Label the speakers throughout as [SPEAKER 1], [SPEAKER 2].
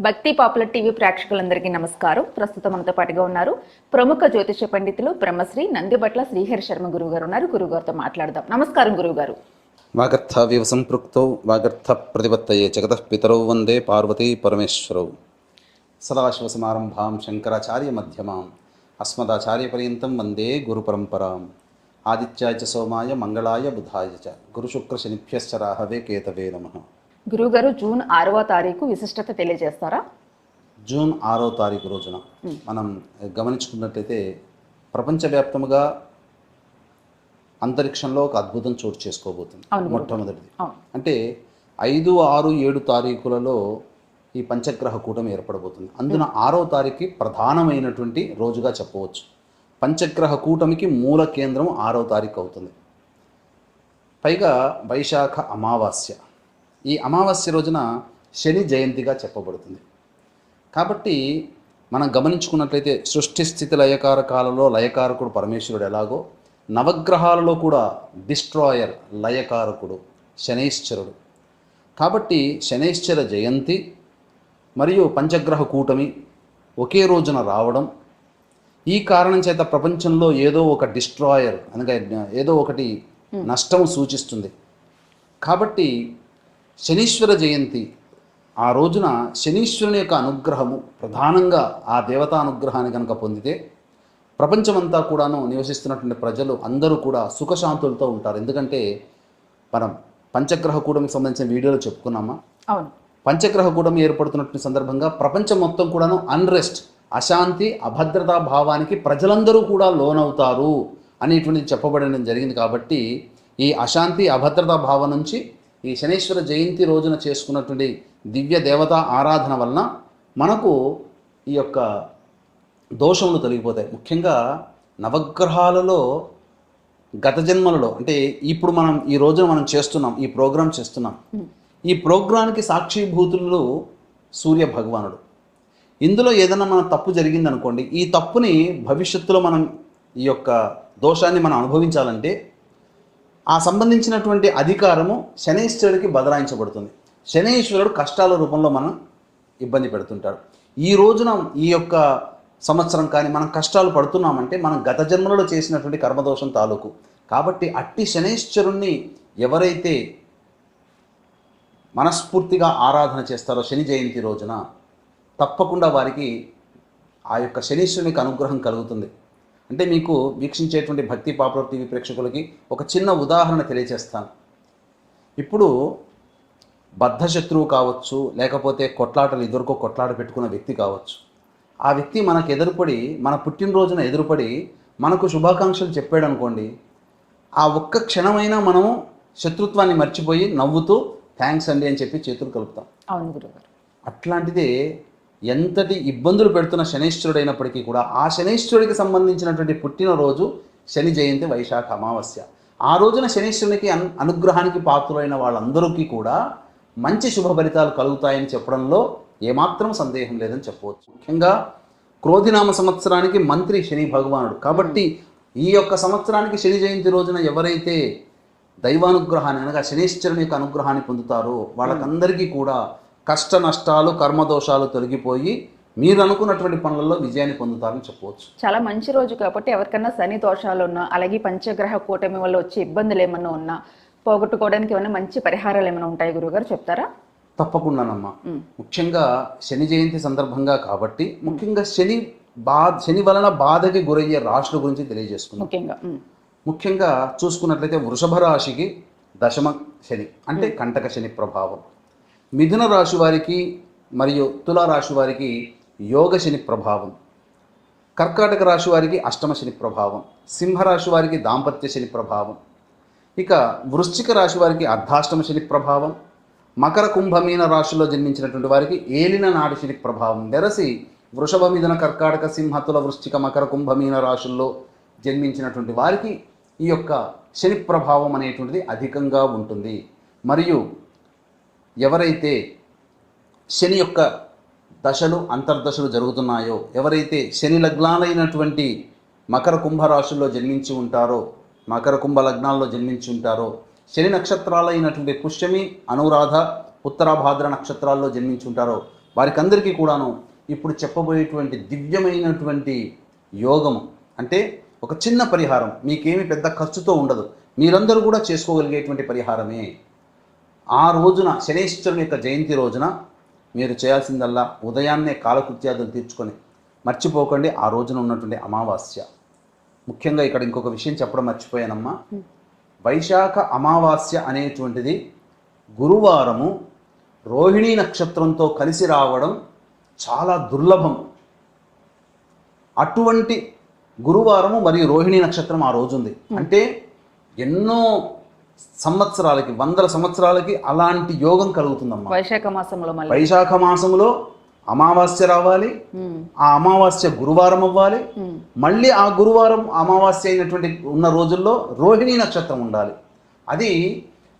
[SPEAKER 1] భక్తి popular TV ప్రేక్షకులందరికీ నమస్కారం. ప్రస్తుతం మనతో పాటుగా ఉన్నారు ప్రముఖ జ్యోతిష పండితులు బ్రహ్మశ్రీ నందిబట్ల శ్రీహరి శర్మ గురువు గారు ఉన్నారు. గురువు గారితో మాట్లాడదాం. నమస్కారం గురువు గారు
[SPEAKER 2] వాగర్థావివ సంపృక్తౌ వాగర్థ ప్రతిపత్తయే జగత పితరౌ వందే పార్వతీ పరమేశ్వరౌ. సదాశివసమారంభాం శంకరాచార్య మధ్యమాం అస్మదాచార్యపర్యంతం వందే గురుపరంపరాం ఆదిత్యాయ సోమాయ మంగళాయ బుధాయ చ. గురుశుక్రశనిభ్యశ్చ రాహవే కేతవే నమః.
[SPEAKER 1] గురువు గారు జూన్ ఆరవ తారీఖు విశిష్టత తెలియజేస్తారా?
[SPEAKER 2] జూన్ ఆరో తారీఖు రోజున మనం గమనించుకున్నట్లయితే ప్రపంచవ్యాప్తముగా అంతరిక్షంలో ఒక అద్భుతం చోటు చేసుకోబోతుంది. మొట్టమొదటిది. అంటే ఐదు ఆరు ఏడు తారీఖులలో ఈ పంచగ్రహ కూటమి ఏర్పడబోతుంది. అందున ఆరో తారీఖు ప్రధానమైనటువంటి రోజుగా చెప్పవచ్చు. పంచగ్రహ కూటమికి మూల కేంద్రం ఆరో తారీఖు అవుతుంది. పైగా వైశాఖ అమావాస్య. ఈ అమావాస్య రోజున శని జయంతిగా చెప్పబడుతుంది. కాబట్టి మనం గమనించుకున్నట్లయితే సృష్టి స్థితి లయకార కాలంలో లయకారకుడు పరమేశ్వరుడు ఎలాగో నవగ్రహాలలో కూడా డిస్ట్రాయర్ లయకారకుడు శనైశ్చరుడు. కాబట్టి శనైశ్చర జయంతి మరియు పంచగ్రహ కూటమి ఒకే రోజున రావడం ఈ కారణం చేత ప్రపంచంలో ఏదో ఒక డిస్ట్రాయర్ అనగా ఏదో ఒకటి నష్టం సూచిస్తుంది. కాబట్టి శనీశ్వర జయంతి. ఆ రోజున శనీశ్వరుని యొక్క అనుగ్రహము ప్రధానంగా ఆ దేవతా అనుగ్రహాన్ని కనుక పొందితే ప్రపంచమంతా కూడాను నివసిస్తున్నటువంటి ప్రజలు అందరూ కూడా సుఖశాంతులతో ఉంటారు. ఎందుకంటే మనం పంచగ్రహ కూటమికి సంబంధించిన వీడియోలో చెప్పుకున్నామా?
[SPEAKER 1] అవును.
[SPEAKER 2] పంచగ్రహ కూటమి ఏర్పడుతున్నటువంటి సందర్భంగా ప్రపంచం మొత్తం కూడాను అన్రెస్ట్ అశాంతి అభద్రతా భావానికి ప్రజలందరూ కూడా లోనవుతారు అనేటువంటిది చెప్పబడడం జరిగింది కాబట్టి ఈ అశాంతి అభద్రతా భావం నుంచి ఈ శనేశ్వర జయంతి రోజున చేసుకున్నటువంటి దివ్య దేవతా ఆరాధన వలన మనకు ఈ యొక్క దోషములు తొలగిపోతాయి. ముఖ్యంగా నవగ్రహాలలో గత జన్మలలో అంటే ఇప్పుడు మనం ఈ రోజున మనం చేస్తున్నాం ఈ ప్రోగ్రాం చేస్తున్నాం. ఈ ప్రోగ్రాంకి సాక్షిభూతులు సూర్య భగవానుడు. ఇందులో ఏదైనా మన తప్పు జరిగింది అనుకోండి ఈ తప్పుని భవిష్యత్తులో మనం ఈ యొక్క దోషాన్ని మనం అనుభవించాలంటే ఆ సంబంధించినటువంటి అధికారము శనైశ్వరుడికి బదలాయించబడుతుంది. శనైశ్వరుడు కష్టాల రూపంలో మనం ఇబ్బంది పెడుతుంటాడు ఈ రోజున ఈ యొక్క సంవత్సరం కానీ మనం కష్టాలు పడుతున్నామంటే మనం గత జన్మలలో చేసినటువంటి కర్మదోషం తాలూకు. కాబట్టి అట్టి శనైశ్వరుణ్ణి ఎవరైతే మనస్ఫూర్తిగా ఆరాధన చేస్తారో శని జయంతి రోజున తప్పకుండా వారికి ఆ యొక్క శనీశ్వరునికి అనుగ్రహం కలుగుతుంది. అంటే మీకు వీక్షించేటువంటి భక్తి పాపులర్ టీవీ ప్రేక్షకులకి ఒక చిన్న ఉదాహరణ తెలియజేస్తాను. ఇప్పుడు బద్ధశత్రువు కావచ్చు లేకపోతే కొట్లాటలు ఎదుర్కో కొట్లాట పెట్టుకున్న వ్యక్తి కావచ్చు. ఆ వ్యక్తి మనకు ఎదురుపడి మన పుట్టినరోజున ఎదురుపడి మనకు శుభాకాంక్షలు చెప్పాడు అనుకోండి ఆ ఒక్క క్షణమైనా మనము శత్రుత్వాన్ని మర్చిపోయి నవ్వుతూ థ్యాంక్స్ అండి అని చెప్పి చేతులు కలుపుతాం.
[SPEAKER 1] అవును గురువు గారు
[SPEAKER 2] అట్లాంటిదే ఎంతటి ఇబ్బందులు పెడుతున్న శనైశ్వరుడు అయినప్పటికీ కూడా ఆ శనైశ్వరుడికి సంబంధించినటువంటి పుట్టినరోజు శని జయంతి వైశాఖ అమావాస్య. ఆ రోజున శనీశ్వరునికి అన్ అనుగ్రహానికి పాత్రులైన వాళ్ళందరికీ కూడా మంచి శుభ ఫలితాలు కలుగుతాయని చెప్పడంలో ఏమాత్రం సందేహం లేదని చెప్పవచ్చు. ముఖ్యంగా క్రోధినామ సంవత్సరానికి మంత్రి శని భగవానుడు. కాబట్టి ఈ యొక్క సంవత్సరానికి శని జయంతి రోజున ఎవరైతే దైవానుగ్రహాన్ని అనగా శనీశ్వరుని యొక్క అనుగ్రహాన్ని పొందుతారో వాళ్ళకందరికీ కూడా కష్ట నష్టాలు కర్మదోషాలు తొలగిపోయి మీరు అనుకున్నటువంటి పనులలో విజయాన్ని పొందుతారని చెప్పవచ్చు.
[SPEAKER 1] చాలా మంచి రోజు కాబట్టి ఎవరికైనా శని దోషాలు ఉన్నా అలాగే పంచగ్రహ కూటమి వల్ల వచ్చే ఇబ్బందులు ఏమన్నా ఉన్నా పోగొట్టుకోవడానికి ఏమైనా మంచి పరిహారాలు ఏమైనా ఉంటాయి గురువు గారు చెప్తారా?
[SPEAKER 2] తప్పకుండానమ్మా. ముఖ్యంగా శని జయంతి సందర్భంగా కాబట్టి ముఖ్యంగా శని బా శని వలన బాధకి గురయ్యే రాశుల గురించి తెలియజేసుకుందాం.
[SPEAKER 1] ముఖ్యంగా.
[SPEAKER 2] ముఖ్యంగా చూసుకున్నట్లయితే వృషభ రాశికి దశమ శని అంటే కంటక శని ప్రభావం. మిథున రాశి వారికి మరియు తులారాశి వారికి యోగ శని ప్రభావం. కర్కాటక రాశి వారికి అష్టమ శని ప్రభావం. సింహరాశి వారికి దాంపత్య శని ప్రభావం. ఇక వృశ్చిక రాశి వారికి అర్ధాష్టమ శని ప్రభావం. మకర కుంభమీన రాశిలో జన్మించినటువంటి వారికి ఏలిన నాటి శని ప్రభావం. వెరసి వృషభ మిథున కర్కాటక సింహతుల వృశ్చిక మకర కుంభమీన రాశుల్లో జన్మించినటువంటి వారికి ఈ యొక్క శని ప్రభావం అనేటువంటిది అధికంగా ఉంటుంది. మరియు ఎవరైతే శని యొక్క దశలు అంతర్దశలు జరుగుతున్నాయో ఎవరైతే శని లగ్నాలైనటువంటి మకర కుంభ రాశుల్లో జన్మించి ఉంటారో మకర కుంభ లగ్నాల్లో జన్మించి ఉంటారో శని నక్షత్రాలైనటువంటి పుష్యమి అనురాధ ఉత్తరాభాద్ర నక్షత్రాల్లో జన్మించి ఉంటారో వారికి అందరికీ కూడాను ఇప్పుడు చెప్పబోయేటువంటి దివ్యమైనటువంటి యోగము అంటే ఒక చిన్న పరిహారం. మీకేమి పెద్ద ఖర్చుతో ఉండదు. మీరందరూ కూడా చేసుకోగలిగేటువంటి పరిహారమే. ఆ రోజున శనేశ్వరుని యొక్క జయంతి రోజున మీరు చేయాల్సిందల్లా ఉదయాన్నే కాలకృత్యాదులు తీర్చుకొని మర్చిపోకండి. ఆ రోజున ఉన్నటువంటి అమావాస్య. ముఖ్యంగా ఇక్కడ ఇంకొక విషయం చెప్పడం మర్చిపోయానమ్మా. వైశాఖ అమావాస్య అనేటువంటిది గురువారము రోహిణీ నక్షత్రంతో కలిసి రావడం చాలా దుర్లభం. అటువంటి గురువారము మరియు రోహిణీ నక్షత్రం ఆ రోజు ఉంది అంటే ఎన్నో సంవత్సరాలకి వందల సంవత్సరాలకి అలాంటి యోగం కలుగుతుందమ్మా.
[SPEAKER 1] వైశాఖ మాసంలో
[SPEAKER 2] వైశాఖ మాసములో అమావాస్య రావాలి ఆ అమావాస్య గురువారం అవ్వాలి మళ్ళీ ఆ గురువారం అమావాస్య అయినటువంటి ఉన్న రోజుల్లో రోహిణీ నక్షత్రం ఉండాలి. అది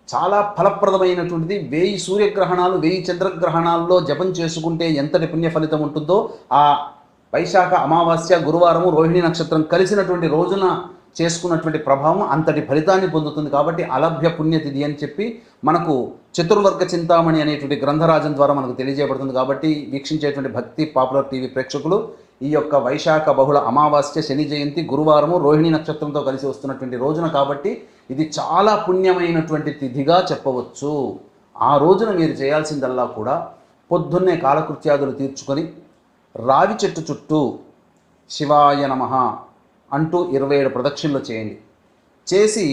[SPEAKER 2] చాలా ఫలప్రదమైనటువంటిది. వెయ్యి సూర్యగ్రహణాలు వెయ్యి చంద్రగ్రహణాల్లో జపం చేసుకుంటే ఎంతటి పుణ్య ఫలితం ఉంటుందో ఆ వైశాఖ అమావాస్య గురువారము రోహిణీ నక్షత్రం కలిసినటువంటి రోజున చేసుకున్నటువంటి ప్రభావం అంతటి ఫలితాన్ని పొందుతుంది కాబట్టి అలభ్య పుణ్యతిథి అని చెప్పి మనకు చతుర్వర్గ చింతామణి అనేటువంటి గ్రంథరాజం ద్వారా మనకు తెలియజేయబడుతుంది కాబట్టి వీక్షించేటువంటి భక్తి పాపులర్ టీవీ ప్రేక్షకులు ఈ యొక్క వైశాఖ బహుళ అమావాస్య శని జయంతి గురువారము రోహిణి నక్షత్రంతో కలిసి వస్తున్నటువంటి రోజున కాబట్టి ఇది చాలా పుణ్యమైనటువంటి తిథిగా చెప్పవచ్చు. ఆ రోజున మీరు చేయాల్సిందల్లా కూడా పొద్దున్నే కాలకృత్యాదులు తీర్చుకొని రావి చెట్టు చుట్టూ శివాయ నమః అంటూ ఇరవై ఏడు ప్రదక్షిణలు చేయండి. చేసి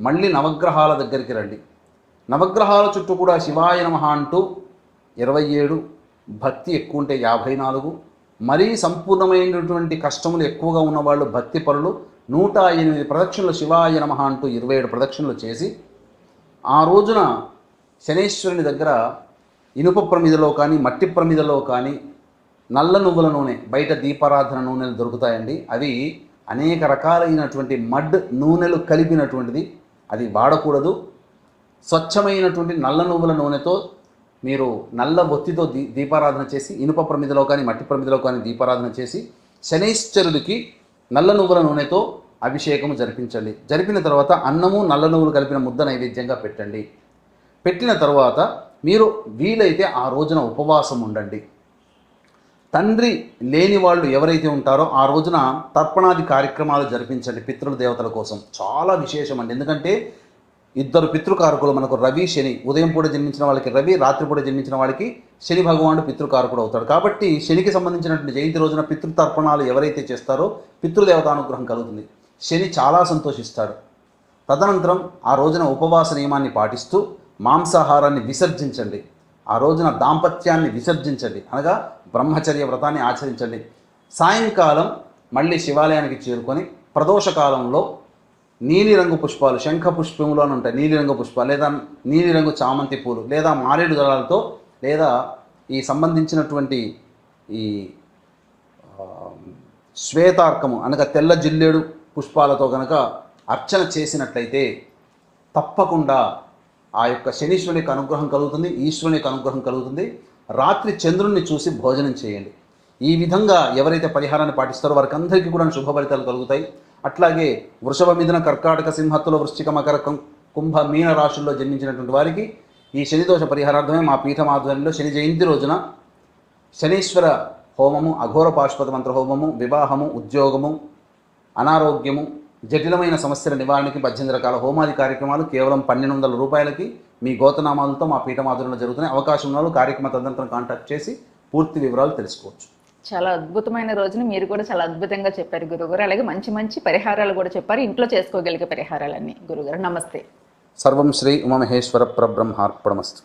[SPEAKER 2] మళ్ళీ నవగ్రహాల దగ్గరికి రండి. నవగ్రహాల చుట్టూ కూడా శివాయ నమ అంటూ ఇరవై ఏడు భక్తి ఎక్కువ ఉంటే యాభై నాలుగు మరీ సంపూర్ణమైనటువంటి కష్టములు ఎక్కువగా ఉన్నవాళ్ళు భక్తి పరులు నూట ఎనిమిది ప్రదక్షిణలు శివాయ నమ అంటూ ఇరవై ఏడు ప్రదక్షిణలు చేసి ఆ రోజున శనేశ్వరుని దగ్గర ఇనుప ప్రమిదలో కానీ మట్టి ప్రమిదలో కానీ నల్ల నువ్వుల నూనె బయట దీపారాధన నూనెలు దొరుకుతాయండి. అవి అనేక రకాలైనటువంటి మడ్ నూనెలు కలిపినటువంటిది. అది వాడకూడదు. స్వచ్ఛమైనటువంటి నల్ల నువ్వుల నూనెతో మీరు నల్ల ఒత్తితో దీ దీపారాధన చేసి ఇనుప ప్రమిదలో కానీ మట్టి ప్రమిదలో కానీ దీపారాధన చేసి శనైశ్చరుడికి నల్ల నువ్వుల నూనెతో అభిషేకము జరిపించండి. జరిపిన తర్వాత అన్నము నల్ల నువ్వులు కలిపిన ముద్ద నైవేద్యంగా పెట్టండి. పెట్టిన తర్వాత మీరు వీలైతే ఆ రోజున ఉపవాసం ఉండండి. తండ్రి లేని వాళ్ళు ఎవరైతే ఉంటారో ఆ రోజున తర్పణాది కార్యక్రమాలు జరిపించండి పితృల దేవతల కోసం. చాలా విశేషం అండి ఎందుకంటే ఇద్దరు పితృకారకులు మనకు రవి శని. ఉదయం పూట జన్మించిన వాళ్ళకి రవి రాత్రిపూట జన్మించిన వాళ్ళకి శని భగవానుడు పితృకారకుడు అవుతాడు. కాబట్టి శనికి సంబంధించినటువంటి జయంతి రోజున పితృతర్పణాలు ఎవరైతే చేస్తారో పితృదేవతానుగ్రహం కలుగుతుంది. శని చాలా సంతోషిస్తాడు. తదనంతరం ఆ రోజున ఉపవాస నియమాన్ని పాటిస్తూ మాంసాహారాన్ని విసర్జించండి. ఆ రోజున దాంపత్యాన్ని విసర్జించండి. అనగా బ్రహ్మచర్య వ్రతాన్ని ఆచరించండి. సాయంకాలం మళ్ళీ శివాలయానికి చేరుకొని ప్రదోషకాలంలో నీలిరంగు పుష్పాలు శంఖ పుష్పంలోనే ఉంటాయి. నీలిరంగు పుష్పాలు లేదా నీలిరంగు చామంతి పూలు లేదా మారేడు దళాలతో లేదా ఈ సంబంధించినటువంటి ఈ శ్వేతార్కము అనగా తెల్ల జిల్లేడు పుష్పాలతో కనుక అర్చన చేసినట్లయితే తప్పకుండా ఆ యొక్క శనీశ్వరుని యొక్క అనుగ్రహం కలుగుతుంది ఈశ్వరుని యొక్క అనుగ్రహం కలుగుతుంది. రాత్రి చంద్రుణ్ణి చూసి భోజనం చేయండి. ఈ విధంగా ఎవరైతే పరిహారాన్ని పాటిస్తారో వారికి అందరికీ కూడా శుభ ఫలితాలు కలుగుతాయి. అట్లాగే వృషభ మిథున కర్కాటక సింహత్తుల వృశ్చిక మకర కుంభ మీన రాశుల్లో జన్మించినటువంటి వారికి ఈ శనిదోష పరిహారార్థమే మా పీఠం ఆధ్వర్యంలో శని జయంతి రోజున శనీశ్వర హోమము అఘోర పాశుపత మంత్ర హోమము వివాహము ఉద్యోగము అనారోగ్యము జటిలమైన సమస్యల నివారణకి పద్దెనిమిది రకాల హోమాది కార్యక్రమాలు కేవలం పన్నెండు వందల రూపాయలకి మీ గోతనామాలతో మా పీఠం ఆధ్వర్యంలో జరుగుతున్నాయి. అవకాశం ఉన్న వాళ్ళు కార్యక్రమ తదనంతరం కాంటాక్ట్ చేసి పూర్తి వివరాలు తెలుసుకోవచ్చు.
[SPEAKER 1] చాలా అద్భుతమైన రోజుని మీరు కూడా చాలా అద్భుతంగా చెప్పారు గురుగారు. అలాగే మంచి మంచి పరిహారాలు కూడా చెప్పారు. ఇంట్లో చేసుకోగలిగే పరిహారాలన్నీ. గురుగారు నమస్తే.
[SPEAKER 2] సర్వం శ్రీ ఉమామహేశ్వర పరబ్రహ్మార్పణమస్తు